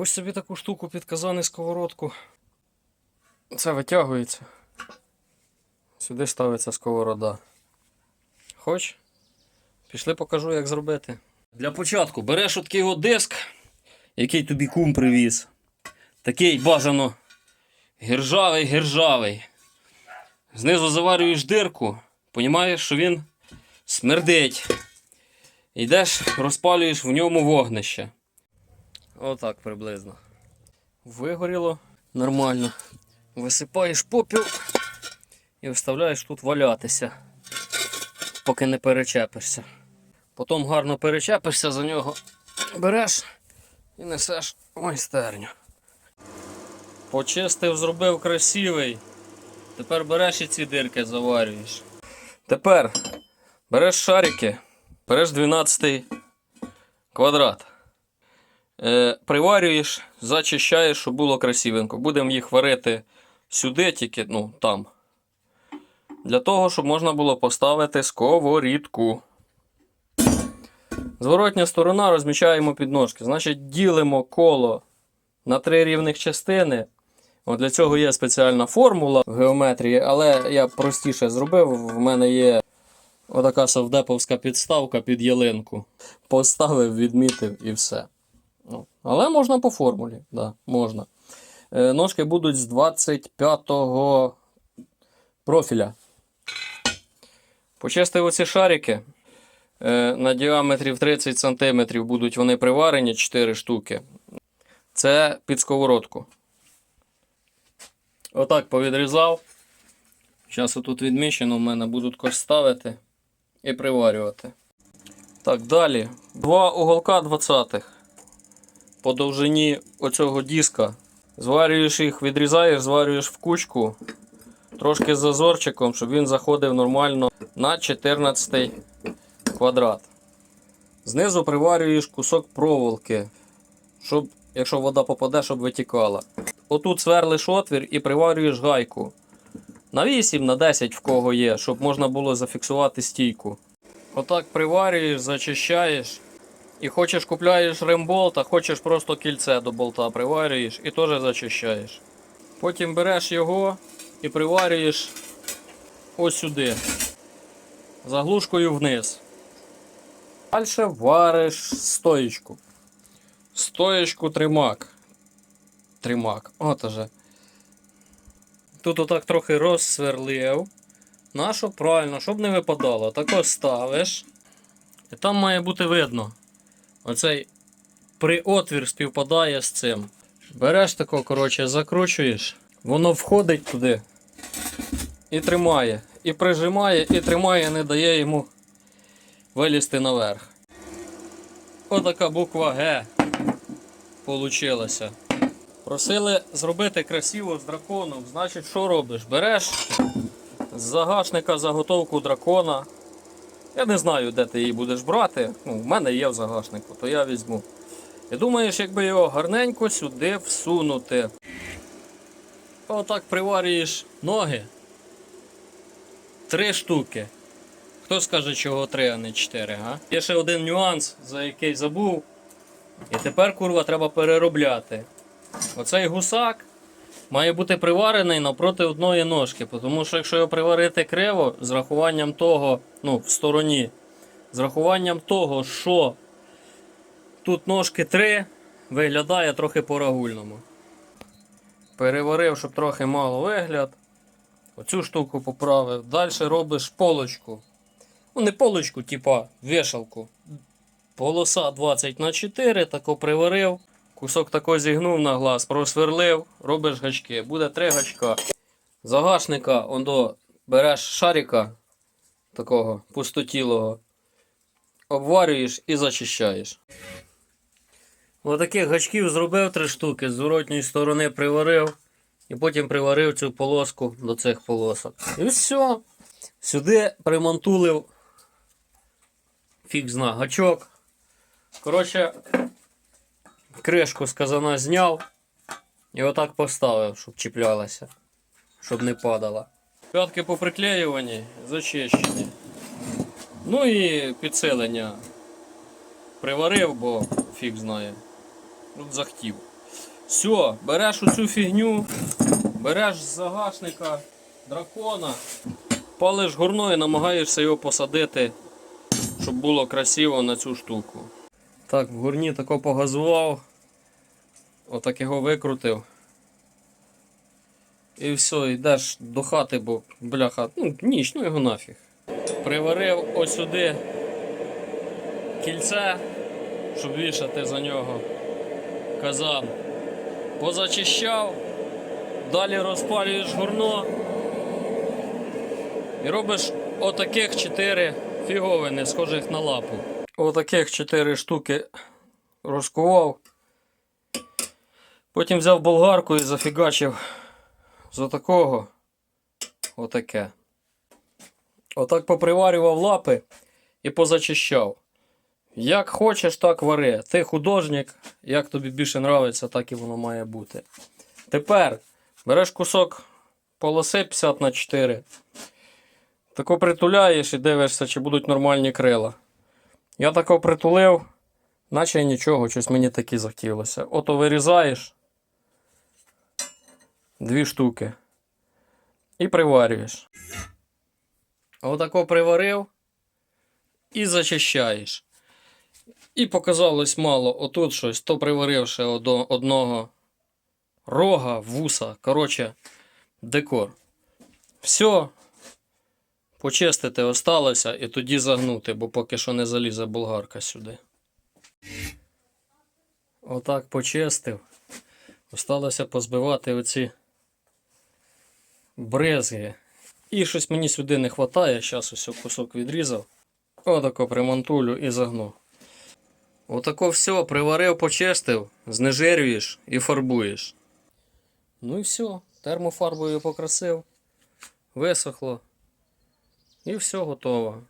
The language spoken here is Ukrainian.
Хоч собі таку штуку під казани сковородку. Це витягується. Сюди ставиться сковорода. Хоч? Пішли покажу, як зробити. Для початку береш от от диск, який тобі кум привіз. Такий бажано гіржавий, гіржавий. Знизу заварюєш дирку, понімаєш, що він смердить. Йдеш, розпалюєш в ньому вогнище. Отак приблизно. Вигоріло нормально. Висипаєш попіл і вставляєш тут валятися, поки не перечепишся. Потім гарно перечепишся за нього, береш і несеш в майстерню. Почистив, зробив красивий. Тепер береш і ці дирки заварюєш. Тепер береш шарики, береш 12 квадрат. Е, приварюєш, зачищаєш, щоб було красивенько. Будемо їх варити сюди, тільки ну, там. Для того, щоб можна було поставити сковорідку. Зворотня сторона розміщаємо підножки. Значить, ділимо коло на три рівних частини. От для цього є спеціальна формула в геометрії, але я простіше зробив. В мене є отака совдеповська підставка під ялинку. Поставив, відмітив і все. Ну, Але можна по формулі, да, можна. Е, ножки будуть з 25-го профіля. Почистив оці шарики. Е, на діаметрі в 30 см будуть вони приварені 4 штуки. Це під сковородку. Отак повідрізав. Зараз отут відміщено, в мене будуть кось ставити і приварювати. Так, далі. Два уголка 20-х по довжині оцього диска. Зварюєш їх, відрізаєш, зварюєш в кучку. Трошки з зазорчиком, щоб він заходив нормально на 14 квадрат. Знизу приварюєш кусок проволоки, щоб, якщо вода попаде, щоб витікала. Отут сверлиш отвір і приварюєш гайку. На 8, на 10 в кого є, щоб можна було зафіксувати стійку. Отак приварюєш, зачищаєш. І хочеш купляєш ремболт, а хочеш просто кільце до болта приварюєш і теж зачищаєш. Потім береш його і приварюєш ось сюди. Заглушкою вниз. Далі вариш стоєчку. Стоєчку тримак. Тримак. От уже. Тут отак трохи розсверлив. На що правильно, щоб не випадало. Так ось ставиш. І там має бути видно. Оцей приотвір співпадає з цим. Береш тако, коротше, закручуєш, воно входить туди і тримає. І прижимає, і тримає, не дає йому вилізти наверх. Отака буква Г получилася. Просили зробити красиво з драконом. Значить, що робиш? Береш з загашника заготовку дракона. Я не знаю, де ти її будеш брати. Ну, в мене є в загашнику, то я візьму. І думаєш, якби його гарненько сюди всунути. Отак приварюєш ноги. Три штуки. Хто скаже, чого три, а не чотири, га? Є ще один нюанс, за який забув. І тепер курва треба переробляти. Оцей гусак має бути приварений навпроти одної ножки, тому що якщо його приварити криво, з рахуванням того, ну, в стороні, з рахуванням того, що тут ножки три, виглядає трохи по-рагульному. Переварив, щоб трохи мало вигляд. Оцю штуку поправив. Далі робиш полочку. Ну, не полочку, типа вішалку. Полоса 20 на 4, тако приварив. Кусок тако зігнув на глаз, просверлив, робиш гачки. Буде три гачка. Загашника ондо, береш шарика такого пустотілого, обварюєш і зачищаєш. Отаких гачків зробив три штуки, з зворотньої сторони приварив. І потім приварив цю полоску до цих полосок. І все. Сюди примонтулив фіг зна гачок. Коротше, кришку з казана зняв і отак поставив, щоб чіплялася, щоб не падала. П'ятки поприклеювані, зачищені. Ну і підсилення приварив, бо фіг знає. Тут захтів. Все, береш оцю фігню, береш з загашника дракона, палиш горно і намагаєшся його посадити, щоб було красиво на цю штуку. Так, в горні тако погазував, отак його викрутив. І все, йдеш до хати, бо бляха, ну ніч, ну його нафіг. Приварив ось сюди кільце, щоб вішати за нього казан. Позачищав, далі розпалюєш горно і робиш отаких чотири фіговини, схожих на лапу. Отаких чотири штуки розкував. Потім взяв болгарку і зафігачив з отакого отаке. Отак поприварював лапи і позачищав. Як хочеш, так вари. Ти художник, як тобі більше нравиться, так і воно має бути. Тепер береш кусок полоси 50 на 4. Тако притуляєш і дивишся, чи будуть нормальні крила. Я тако притулив, наче нічого, щось мені таки захотілося. Ото вирізаєш дві штуки. І приварюєш. Отако приварив і зачищаєш. І показалось мало отут щось, то приваривши одного рога, вуса, коротше, декор. Все. Почистити осталося і тоді загнути, бо поки що не залізе болгарка сюди. Отак почистив. Осталося позбивати оці брезги. І щось мені сюди не вистачає. Зараз ось кусок відрізав. Отако примонтулю і загну. Отако все, приварив, почистив, знежирюєш і фарбуєш. Ну і все. Термофарбою покрасив, висохло. І все готово.